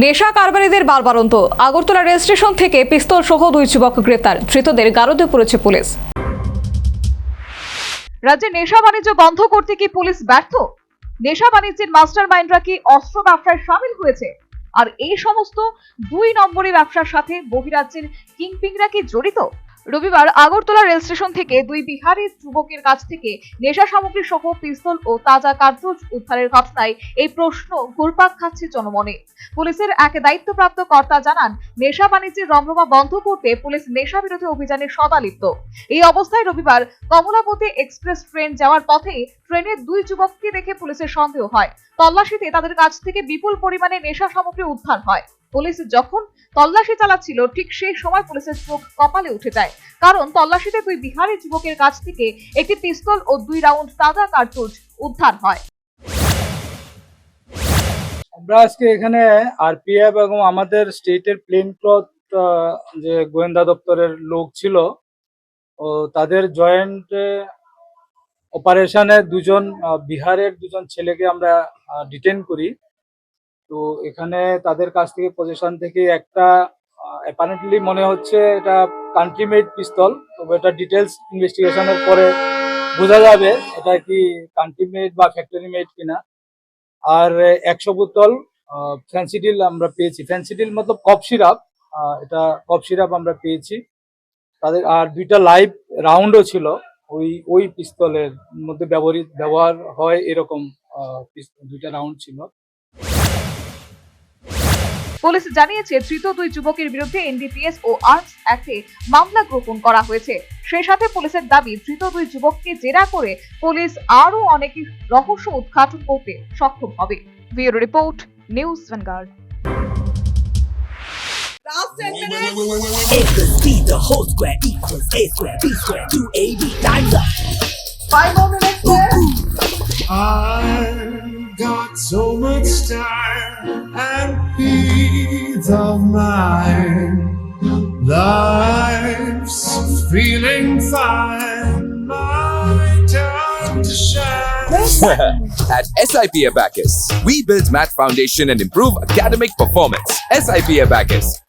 নেশা কারবারিদের বারবারন্ত আগরতলা রেল স্টেশন থেকে পিস্তল সহ দুই যুবক গ্রেপ্তার। ধৃতদের গারদে পড়েছে পুলিশ। রাজ্যে নেশা বাণিজ্য বন্ধ করতে কি পুলিশ ব্যর্থ? নেশা বাণিজ্যের মাস্টার মাইন্ডরা কি অস্ত্র ব্যবসায় সামিল হয়েছে? আর এই সমস্ত দুই নম্বরী ব্যবসার সাথে বহিরাজ্যের কিংপিংরা কি জড়িত? রবিবার আগরতলা রেল স্টেশন থেকে দুই বিহারি যুবকের কাছ থেকে নেশা সামগ্রী সহ পিস্তল ও তাজা কার্তুজ উদ্ধারের ঘটনায় এই প্রশ্ন ঘুরপাক খাচ্ছে জনমনে। পুলিশের এক দায়িত্বপ্রাপ্ত কর্তা জানান, নেশা বাণিজ্যের রমরমা বন্ধ করতে পুলিশ নেশা বিরোধী অভিযানে সদা লিপ্ত এই অবস্থায় রবিবার কমলাপতি এক্সপ্রেস ট্রেন যাওয়ার পথে ট্রেনের দুই যুবককে দেখে পুলিশের সন্দেহ হয়। তল্লাশিতে তাদের কাছ থেকে বিপুল পরিমাণে নেশা সামগ্রী উদ্ধার হয়। পুলিশ যখন তল্লাশি চালাচ্ছিল, ঠিক সেই সময় পুলিশের চোখ কপালে উঠে যায়। কারণ তল্লাশিতে দুই বিহারি যুবকের কাছ থেকে একটি পিস্তল ও দুই রাউন্ড তাজা কার্তুজ উদ্ধার হয়। আমরা আজকে এখানে আরপিএফ এবং আমাদের স্টেটের প্লেন ক্লথ যে গোয়েন্দা দপ্তরের লোক ছিল, ও তাদের জয়েন্ট অপারেশনে দুজন বিহারের দুজন ছেলেকে আমরা ডিটেন করি। তো এখানে তাদের কাছ থেকে পজিশন থেকে একটা অ্যাপারেন্টলি মনে হচ্ছে এটা কান্ট্রি মেড পিস্তল তবে এটা ডিটেলস ইনভেস্টিগেশনের পরে বোঝা যাবে এটা কি কান্ট্রি মেড বা ফ্যাক্টরি মেড কিনা। আর একশো বোতল ফ্যান্সিডিল আমরা পেয়েছি। ফ্যান্সিডিল মতলব কফ সিরাপ এটা কফ সিরাপ আমরা পেয়েছি। তাদের, আর দুইটা লাইভ রাউন্ডও ছিল, ওই ওই পিস্তলের মধ্যে ব্যবহৃত, ব্যবহার হয় এরকম দুইটা রাউন্ড ছিল। পুলিশ জানিয়েছে ধৃত দুই যুবকের বিরুদ্ধে এনডিপিএস ও আর্মস অ্যাক্টে মামলা গ্রহণ করা হয়েছে। সেই সাথে পুলিশের দাবি ধৃত দুই যুবককে জেরা করে পুলিশ আরও অনেক রহস্য উদ্ঘাটন করতে সক্ষম হবে। Bureau report news vanguard. I've got so much time and peace. Peace of mind. Life's feeling fine. My time to shine. At SIP Abacus, we build math foundation and improve academic performance. SIP Abacus,